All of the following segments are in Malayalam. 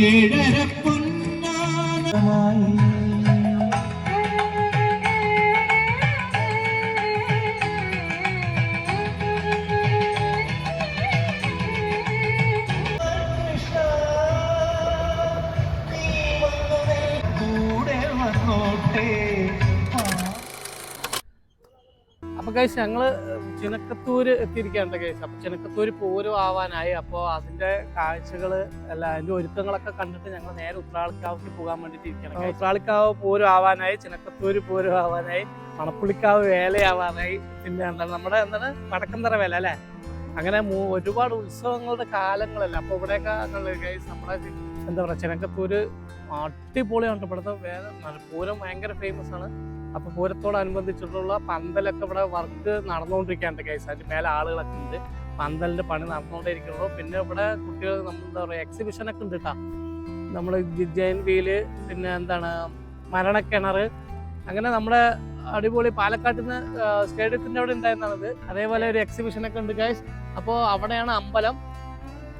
ഏഴര അപ്പൊ കഴിച്ച് ഞങ്ങൾ ചിനക്കത്തൂര് എത്തിയിരിക്കാണ്ട് കഴിച്ച് അപ്പൊ ചിനക്കത്തൂര് പൂരം ആവാനായി. അപ്പോൾ അതിന്റെ കാഴ്ചകൾ അല്ല അതിന്റെ ഒരുക്കങ്ങളൊക്കെ കണ്ടിട്ട് ഞങ്ങൾ നേരെ ഉത്രാളിക്കാവിലേക്ക് പോകാൻ വേണ്ടിട്ട് ഇരിക്കണം ഉത്രാളിക്കാവ് പൂരം ആവാനായി ചിനക്കത്തൂര് പൂരം ആവാനായി മണപ്പുള്ളിക്കാവ് വേലയാവാനായി പിന്നെ എന്താണ് നമ്മുടെ എന്താണ് വടക്കന്തറ വേല അല്ലെ? അങ്ങനെ ഒരുപാട് ഉത്സവങ്ങളുടെ കാലങ്ങളല്ല. അപ്പൊ ഇവിടെയൊക്കെ നമ്മുടെ എന്താ പറയാ ചിനക്കത്തൂര് അടിപൊളിയാണ് ഇവിടുത്തെ വേല പൂരം ഭയങ്കര ഫേമസ് ആണ്. അപ്പൊ പൂരത്തോടനുബന്ധിച്ചിട്ടുള്ള പന്തലൊക്കെ ഇവിടെ വർക്ക് നടന്നുകൊണ്ടിരിക്കാണ്ട് കൈസ് അതിന്റെ മേലെ ആളുകളൊക്കെ ഉണ്ട്. പന്തലിന്റെ പണി നടന്നുകൊണ്ടിരിക്കുള്ളൂ പിന്നെ ഇവിടെ കുട്ടികൾ നമ്മൾ എന്താ പറയുക എക്സിബിഷൻ ഒക്കെ ഉണ്ട് കേട്ടോ നമ്മൾ ജൈൻ വീൽ പിന്നെ എന്താണ് മരണക്കിണർ. അങ്ങനെ നമ്മുടെ അടിപൊളി പാലക്കാട്ടിൽ നിന്ന് അവിടെ ഉണ്ടായിരുന്നത്. അതേപോലെ ഒരു എക്സിബിഷൻ ഒക്കെ ഉണ്ട് ഗൈസ് അപ്പോൾ അവിടെയാണ് അമ്പലം.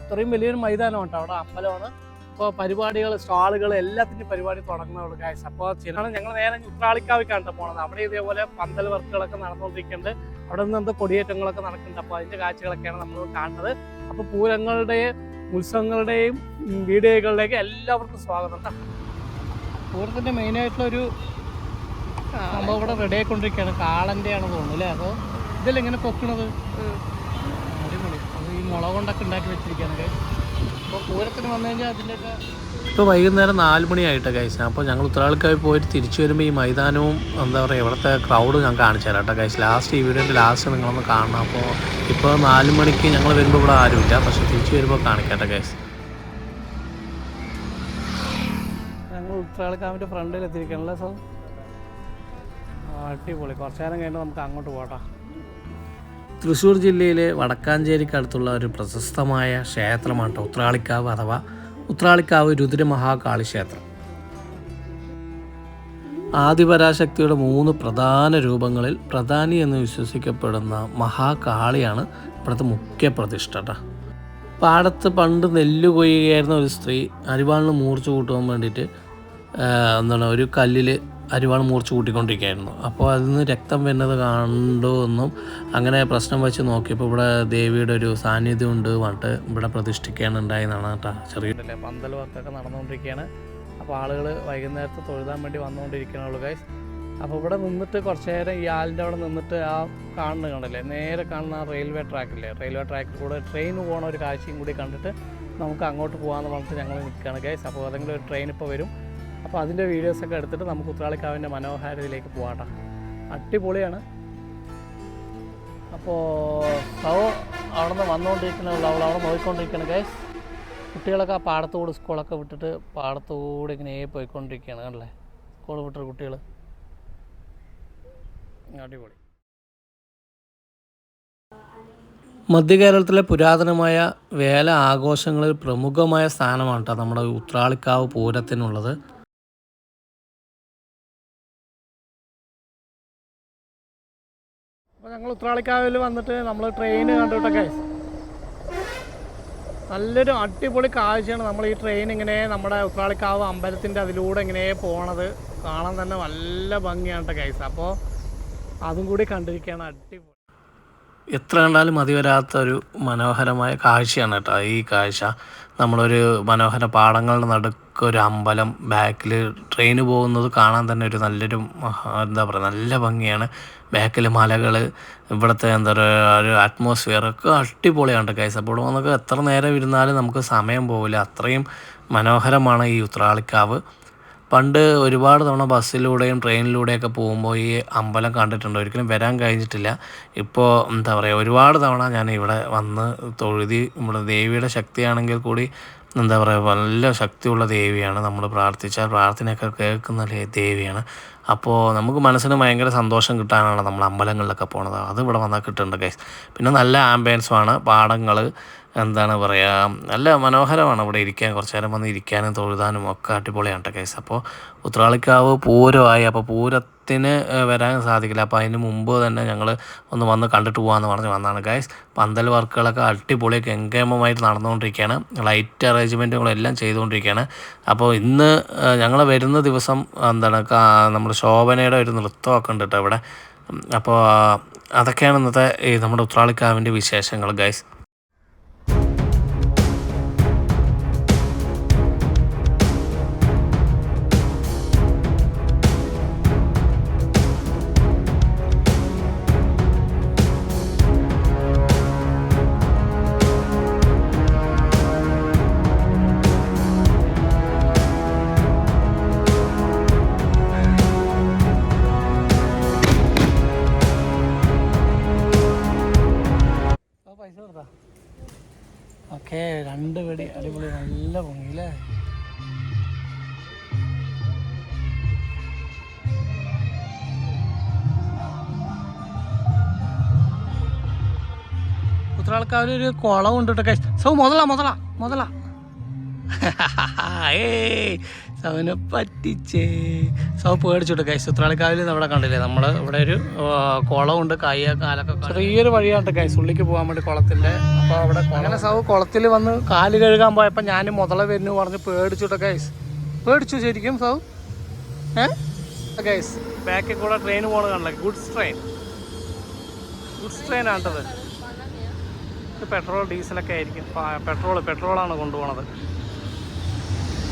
ഇത്രയും വലിയൊരു മൈതാനം കേട്ടോ അവിടെ അമ്പലമാണ്. ഇപ്പോൾ പരിപാടികൾ സ്റ്റാളുകൾ എല്ലാത്തിന്റെ പരിപാടി തുടങ്ങുന്നുള്ളൂ ഗായ്സ് അപ്പോൾ ചിലാണ് ഞങ്ങൾ നേരെ ഉത്രാളിക്കാവിക്കാണ് പോണത്. അവിടെ ഇതേപോലെ പന്തൽ വർക്കുകളൊക്കെ നടന്നുകൊണ്ടിരിക്കുന്നുണ്ട് അവിടെ നിന്ന് എന്തോ കൊടിയേറ്റങ്ങളൊക്കെ നടക്കുന്നുണ്ട്. അപ്പോൾ അതിന്റെ കാഴ്ചകളൊക്കെയാണ് നമ്മൾ കാണുന്നത്. അപ്പോൾ പൂരങ്ങളുടെയും ഉത്സവങ്ങളുടെയും വീഡിയോകളുടെയൊക്കെ എല്ലാവർക്കും സ്വാഗതം. പൂരത്തിന്റെ മെയിനായിട്ടുള്ളൊരു സംഭവം ഇവിടെ റെഡി ആയിക്കൊണ്ടിരിക്കുകയാണ്. കാളന്റെ ആണ് തോന്നുന്നു അല്ലേ? അപ്പോൾ ഇതല്ലേ ഇങ്ങനെ പൊക്കണത്? അടിപൊളി. അത് ഈ മുള കൊണ്ടൊക്കെ ഉണ്ടാക്കി വെച്ചിരിക്കുകയാണ് ഇപ്പോൾ വൈകുന്നേരം നാല് മണിയായിട്ട് കൈസ അപ്പോൾ ഞങ്ങൾ ഉത്തരാളിക്കായി പോയിട്ട് തിരിച്ചു വരുമ്പോൾ ഈ മൈതാനവും എന്താ പറയുക ഇവിടുത്തെ ക്രൗഡ് ഞാൻ കാണിച്ചു തരാം കേട്ടോ കഴിച്ച് ലാസ്റ്റ് ഈ വീഡിയോന്റെ ലാസ്റ്റ് നിങ്ങളൊന്ന് കാണണം. അപ്പോൾ ഇപ്പോൾ നാല് മണിക്ക് ഞങ്ങൾ വരുമ്പോൾ ഇവിടെ ആരുമില്ല. പക്ഷെ തിരിച്ചു വരുമ്പോൾ കാണിക്കട്ടെ കേസ് ഞങ്ങൾ ഉത്രാളിക്കാവിന്റെ ഫ്രണ്ടിൽ എത്തിയിരിക്കണല്ലേ സോ അടിപൊളി. കുറച്ച് നേരം കഴിഞ്ഞാൽ നമുക്ക് അങ്ങോട്ട് പോട്ടാ തൃശ്ശൂർ ജില്ലയിലെ വടക്കാഞ്ചേരിക്കടുത്തുള്ള ഒരു പ്രശസ്തമായ ക്ഷേത്രമാണ് ഉത്രാളിക്കാവ് അഥവാ ഉത്രാളിക്കാവ് രുദ്രമഹാകാളി ക്ഷേത്രം. ആദിപരാശക്തിയുടെ മൂന്ന് പ്രധാന രൂപങ്ങളിൽ പ്രധാനി എന്ന് വിശ്വസിക്കപ്പെടുന്ന മഹാകാളിയാണ് ഇവിടുത്തെ മുഖ്യ പ്രതിഷ്ഠ പാടത്ത് പണ്ട് നെല്ല് കൊയ്യുകയായിരുന്ന ഒരു സ്ത്രീ അരിവാളിന് മൂർച്ച കൂട്ടുവാൻ വേണ്ടിയിട്ട് എന്താണ് ഒരു കല്ലിൽ അരിവാൾ മൂർച്ച കൂട്ടിക്കൊണ്ടിരിക്കുകയായിരുന്നു. അപ്പോൾ അതിൽ നിന്ന് രക്തം വരുന്നത് കണ്ടു എന്നും അങ്ങനെ പ്രശ്നം വെച്ച് നോക്കിയപ്പോൾ ഇവിടെ ദേവിയുടെ ഒരു സാന്നിധ്യം ഉണ്ട് പറഞ്ഞിട്ട് ഇവിടെ പ്രതിഷ്ഠിക്കുകയാണ് കേട്ടോ ചെറിയ പന്തൽ വർക്കൊക്കെ നടന്നുകൊണ്ടിരിക്കുകയാണ്. അപ്പോൾ ആളുകൾ വൈകുന്നേരത്ത് തൊഴുതാൻ വേണ്ടി വന്നുകൊണ്ടിരിക്കണുള്ളൂ ഗൈസ് അപ്പോൾ ഇവിടെ നിന്നിട്ട് കുറച്ച് നേരം ഈ ആലിന്റെ അവിടെ നിന്നിട്ട് ആ കാണുന്നത് കണ്ടല്ലേ? നേരെ കാണുന്ന ആ റെയിൽവേ ട്രാക്കില്ലേ റെയിൽവേ ട്രാക്കിൽ കൂടെ ട്രെയിൻ പോകുന്ന ഒരു കാഴ്ചയും കൂടി കണ്ടിട്ട് നമുക്ക് അങ്ങോട്ട് പോകാമെന്ന് പറഞ്ഞിട്ട് ഞങ്ങൾ നിൽക്കുകയാണ് ഗൈസ് അപ്പോൾ അതെങ്കിലും ഒരു ട്രെയിൻ ഇപ്പോൾ വരും. അപ്പോൾ അതിന്റെ വീഡിയോസൊക്കെ എടുത്തിട്ട് നമുക്ക് ഉത്രാളിക്കാവിന്റെ മനോഹാരിതയിലേക്ക് പോകാട്ടോ അടിപൊളിയാണ്. അപ്പോൾ സവ അവിടെ നിന്ന് വന്നുകൊണ്ടിരിക്കണുള്ളൂ അവൾ അവിടെ നോക്കിക്കൊണ്ടിരിക്കുകയാണ് ഗൈസ് കുട്ടികളൊക്കെ ആ പാടത്തോട് സ്കൂളൊക്കെ വിട്ടിട്ട് പാടത്തോടെ ഇങ്ങനെ പോയിക്കൊണ്ടിരിക്കുകയാണ് കണ്ടല്ലേ? സ്കൂൾ വിട്ട കുട്ടികൾ അടിപൊളി. മധ്യകേരളത്തിലെ പുരാതനമായ വേല ആഘോഷങ്ങളിൽ പ്രമുഖമായ സ്ഥാനമാണ് കേട്ടോ നമ്മുടെ ഉത്രാളിക്കാവ് പൂരത്തിനുള്ളത്. അപ്പോൾ ഞങ്ങൾ ഉത്രാളിക്കാവിൽ വന്നിട്ട് നമ്മൾ ട്രെയിൻ കണ്ടിട്ടൊക്കെ നല്ലൊരു അടിപൊളി കാഴ്ചയാണ് നമ്മൾ ഈ ട്രെയിൻ ഇങ്ങനെ നമ്മുടെ ഉത്രാളിക്കാവ് അമ്പലത്തിന്റെ അതിലൂടെ ഇങ്ങനെ പോണത്. കാണാൻ തന്നെ നല്ല ഭംഗിയാണ് കേട്ടോ കൈസ് അപ്പോൾ അതും കൂടി കണ്ടിരിക്കുകയാണ് അടിപൊളി. എത്ര കണ്ടാലും മതി വരാത്ത ഒരു മനോഹരമായ കാഴ്ചയാണ് കേട്ടോ ഈ കാഴ്ച. നമ്മളൊരു മനോഹര പാടങ്ങളുടെ നടുക്ക് ഒരു അമ്പലം ബാക്കിൽ ട്രെയിൻ പോകുന്നത് കാണാൻ തന്നെ ഒരു നല്ലൊരു എന്താ പറയുക നല്ല ഭംഗിയാണ്. ബാക്കിൽ മലകൾ ഇവിടുത്തെ എന്താ പറയുക ഒരു അറ്റ്മോസ്ഫിയർ ഒക്കെ അടിപൊളിയാണ് കൈസ് അപ്പോൾ എത്ര നേരം ഇരുന്നാലും നമുക്ക് സമയം പോകില്ല അത്രയും മനോഹരമാണ് ഈ ഉത്രാളിക്കാവ്. പണ്ട് ഒരുപാട് തവണ ബസ്സിലൂടെയും ട്രെയിനിലൂടെയൊക്കെ പോകുമ്പോൾ ഈ അമ്പലം കണ്ടിട്ടുണ്ട്. ഒരിക്കലും വരാൻ കഴിഞ്ഞിട്ടില്ല. ഇപ്പോൾ എന്താ പറയുക ഒരുപാട് തവണ ഞാൻ ഇവിടെ വന്ന് തൊഴുതി നമ്മുടെ ദേവിയുടെ ശക്തിയാണെങ്കിൽ കൂടി എന്താ പറയുക നല്ല ശക്തിയുള്ള ദേവിയാണ് നമ്മൾ പ്രാർത്ഥിച്ചാൽ പ്രാർത്ഥനയൊക്കെ കേൾക്കുന്ന ദേവിയാണ്. അപ്പോൾ നമുക്ക് മനസ്സിന് ഭയങ്കര സന്തോഷം കിട്ടാനാണ് നമ്മൾ അമ്പലങ്ങളിലൊക്കെ പോണത്. അത് ഇവിടെ വന്നാൽ കിട്ടുന്നുണ്ട് ഗൈസ് പിന്നെ നല്ല ആംബിയൻസുമാണ് പാടങ്ങൾ എന്താണ് പറയുക നല്ല മനോഹരമാണ് ഇവിടെ ഇരിക്കാൻ. കുറച്ച് നേരം വന്ന് ഇരിക്കാനും തൊഴുതാനും ഒക്കെ അടിപൊളിയാണ് ഗൈസ് അപ്പോൾ ഉത്രാളിക്കാവ് പൂരമായി അപ്പോൾ പൂര പത്തിന് വരാൻ സാധിക്കില്ല. അപ്പോൾ അതിന് മുമ്പ് തന്നെ ഞങ്ങൾ ഒന്ന് വന്ന് കണ്ടിട്ട് പോകാമെന്ന് പറഞ്ഞ് വന്നതാണ്. ഗൈസ് പന്തൽ വർക്കുകളൊക്കെ അടിപൊളി ഗംഗേമമായിട്ട് നടന്നുകൊണ്ടിരിക്കുകയാണ് ലൈറ്റ് അറേഞ്ച്മെന്റുകളും എല്ലാം ചെയ്തുകൊണ്ടിരിക്കുകയാണ് അപ്പോൾ ഇന്ന് ഞങ്ങൾ വരുന്ന ദിവസം എന്താണ് നമ്മുടെ ശോഭനയുടെ ഒരു നൃത്തമൊക്കെ ഉണ്ട് കേട്ടോ ഇവിടെ അപ്പോൾ അതൊക്കെയാണ് ഇന്നത്തെ ഈ നമ്മുടെ ഉത്രാളിക്കാവിന്റെ വിശേഷങ്ങൾ ഗൈസ് ഓക്കെ രണ്ട് വെടി അടിപൊളി നല്ല പൊങ്ങിയില്ലേ ഉത്തരാൾക്കാവിൽ ഒരു കുളം ഉണ്ട് കേട്ടോ. സൗ മുതല മുതല മുതല. ഏയ് സൗനെ പറ്റിച്ചേ. സവ പേടിച്ചിട്ട് കൈസ് ഉത്രാളിക്കാവിൽ നമ്മുടെ കണ്ടില്ലേ? നമ്മൾ ഇവിടെ ഒരു കുളമുണ്ട്. കയ്യ കാലൊക്കെ ചെറിയൊരു വഴിയാണ് കൈസ് ഉള്ളിക്ക് പോകാൻ വേണ്ടി കുളത്തിന്റെ അപ്പോൾ അവിടെ അങ്ങനെ സൗ കുളത്തിൽ വന്ന് കാൽ കഴുകാൻ പോയപ്പോൾ ഞാൻ മുതല വരുന്നു പറഞ്ഞ് പേടിച്ചിട്ട് കൈസ് പേടിച്ചു ശരിക്കും സൗ? ഏ? ഗൈസ് ബാക്കിൽ കൂടെ ട്രെയിൻ പോണ കണ്ടല്ലേ? ഗുഡ്സ് ട്രെയിൻ ഗുഡ്സ് ട്രെയിൻ ആണ്ടത് പെട്രോൾ ഡീസലൊക്കെ ആയിരിക്കും. പെട്രോൾ പെട്രോളാണ് കൊണ്ടുപോണത്.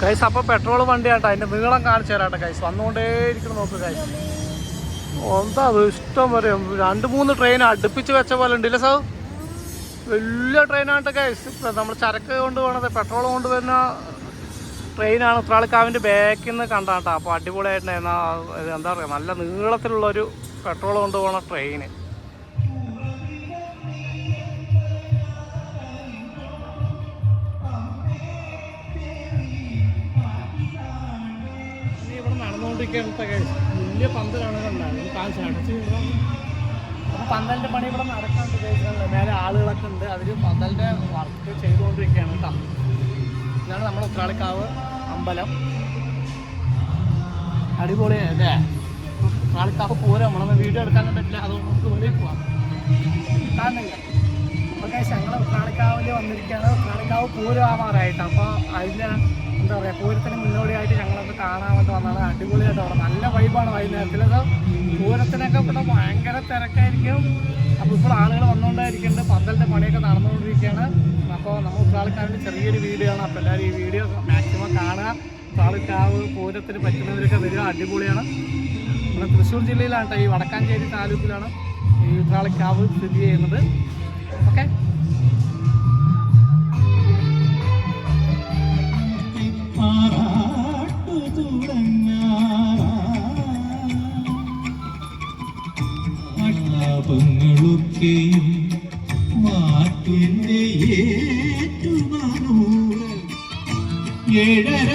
കൈസ് അപ്പോൾ പെട്രോൾ വണ്ടിയാട്ടോ. അതിന്റെ നീളം കാണിച്ചു തരാട്ടെ കൈസ് വന്നുകൊണ്ടേയിരിക്കണം നോക്ക് കൈസ് എന്താ അത്? ഇഷ്ടം വരെ രണ്ട് മൂന്ന് ട്രെയിൻ അടുപ്പിച്ച് വെച്ച പോലെ ഉണ്ടല്ലേ സാർ വലിയ ട്രെയിനാണ് കൈസ് നമ്മൾ ചരക്ക് കൊണ്ട് പോണത് പെട്രോൾ കൊണ്ട് വരുന്ന ട്രെയിനാണ് ഉത്രാളിക്കാവിന്റെ ബാക്കിൽ നിന്ന് കണ്ടാട്ടോ. അപ്പോൾ അടിപൊളിയായിട്ടുണ്ടായിരുന്ന എന്താ പറയുക നല്ല നീളത്തിലുള്ളൊരു പെട്രോൾ കൊണ്ടുപോകണ ട്രെയിന് ഇവിടെ നടന്നുകൊണ്ടിരിക്കുകയാണ് വലിയ പന്തലാണ് കണ്ടാണ് കാണിച്ചു അടച്ചു അപ്പോൾ പന്തലിന്റെ പണി ഇവിടെ നടക്കാണ്ട് ആളുകളൊക്കെ ഉണ്ട്. അതിൽ പന്തലിന്റെ വർക്ക് ചെയ്തുകൊണ്ടിരിക്കുകയാണ് കേട്ടോ. ഇതാണ് നമ്മുടെ ഉത്രാളിക്കാവ് അമ്പലം. അടിപൊളിയല്ലേ ഉത്രാളിക്കാവ് പോരാ നമ്മളൊന്ന് വീഡിയോ എടുക്കാനും പറ്റില്ല അതുകൊണ്ട് നമുക്ക് വെളിയിൽ പോവാം. കാണുന്നില്ല. ഓക്കെ ഞങ്ങൾ ഉത്രാളിക്കാവിൽ വന്നിരിക്കുകയാണ്. ഉത്രാളിക്കാവ് പൂരമാവാറായിട്ട് അപ്പോൾ അതിന്റെ എന്താ പറയുക പൂരത്തിന് മുന്നോടിയായിട്ട് ഞങ്ങളത് കാണാൻ വേണ്ടി വന്നതാണ് അടിപൊളിയായിട്ട് അവിടെ നല്ല വൈബാണ് വൈകുന്നേരത്തിലൊക്കെ. പൂരത്തിനൊക്കെ ഇവിടെ ഭയങ്കര തിരക്കായിരിക്കും. അപ്പോൾ ഇപ്പോൾ ആളുകൾ വന്നുകൊണ്ടായിരിക്കുന്നുണ്ട്. പന്തലിന്റെ പണിയൊക്കെ നടന്നുകൊണ്ടിരിക്കുകയാണ്. അപ്പോൾ നമ്മൾ ഉത്രാളിക്കാവിന്റെ ചെറിയൊരു വീഡിയോ ആണ്. അപ്പോൾ എല്ലാവരും ഈ വീഡിയോ മാക്സിമം കാണുക. ഉത്രാളിക്കാവ് പൂരത്തിന് പറ്റുന്നവരൊക്കെ വരിക. അടിപൊളിയാണ്. നമ്മുടെ തൃശ്ശൂർ ജില്ലയിലാണ് ഈ വടക്കാഞ്ചേരി താലൂക്കിലാണ് ഈ ഉത്രാളിക്കാവ് സ്ഥിതി ചെയ്യുന്നത്. ഓക്കെ? തുടങ്ങാറാപങ്ങളൊക്കെയും മാറ്റിന്റെ ഏറ്റുമാനൂറ് ഏഴര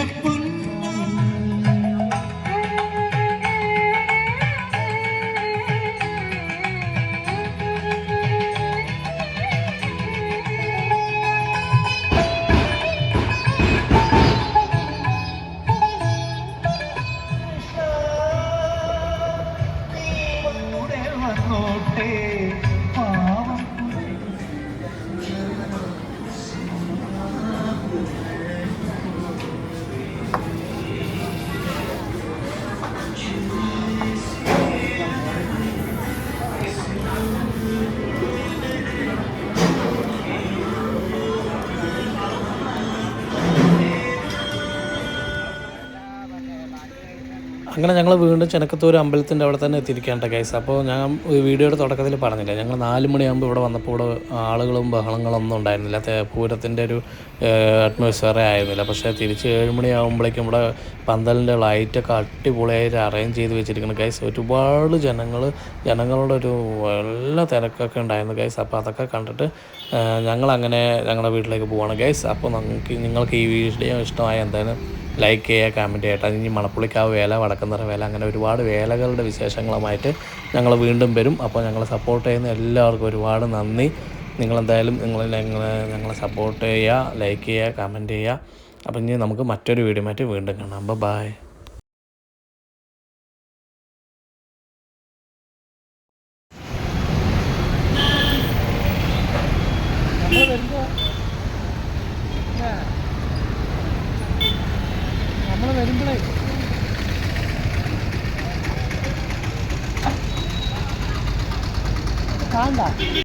അങ്ങനെ ഞങ്ങൾ വീണ്ടും ചെനക്കത്തൂർ അമ്പലത്തിന്റെ അവിടെ തന്നെ എത്തിയിരിക്കേണ്ട കേസ് അപ്പോൾ ഞാൻ വീഡിയോയുടെ തുടക്കത്തിൽ പറഞ്ഞില്ല ഞങ്ങൾ നാല് മണിയാകുമ്പോൾ ഇവിടെ വന്നപ്പോൾ ഇവിടെ ആളുകളും ബഹളങ്ങളൊന്നും ഉണ്ടായിരുന്നില്ല. പൂരത്തിന്റെ ഒരു അറ്റ്മോസ്ഫിയറേ ആയിരുന്നില്ല. പക്ഷേ തിരിച്ച് ഏഴ് മണിയാകുമ്പോഴേക്കും ഇവിടെ പന്തലിന്റെ ലൈറ്റൊക്കെ അടിപൊളിയായിട്ട് അറേഞ്ച് ചെയ്ത് വെച്ചിരിക്കുന്നു ഗൈസ് ഒരുപാട് ജനങ്ങൾ ജനങ്ങളുടെ ഒരു എല്ലാ തിരക്കൊക്കെ ഉണ്ടായിരുന്നു ഗൈസ് അപ്പോൾ അതൊക്കെ കണ്ടിട്ട് ഞങ്ങളങ്ങനെ ഞങ്ങളുടെ വീട്ടിലേക്ക് പോവാണ് ഗൈസ് അപ്പോൾ നിങ്ങൾക്ക് നിങ്ങൾക്ക് ഈ വീഡിയോ ഇഷ്ടമായ എന്തായാലും ലൈക്ക് ചെയ്യുക കമന്റ് ചെയ്യട്ടെ ഇനി മണപ്പുള്ളിക്കാവ് വേല വടക്കുന്നറ വേല അങ്ങനെ ഒരുപാട് വേലകളുടെ വിശേഷങ്ങളുമായിട്ട് ഞങ്ങൾ വീണ്ടും വരും. അപ്പോൾ ഞങ്ങളെ സപ്പോർട്ട് ചെയ്യുന്ന എല്ലാവർക്കും ഒരുപാട് നന്ദി. നിങ്ങളെന്തായാലും നിങ്ങൾ ഞങ്ങളെ ഞങ്ങളെ സപ്പോർട്ട് ചെയ്യുക ലൈക്ക് ചെയ്യുക കമന്റ് ചെയ്യുക. അപ്പോൾ ഇനി നമുക്ക് മറ്റൊരു വീഡിയോ മാറ്റി വീണ്ടും കാണാം. ബൈ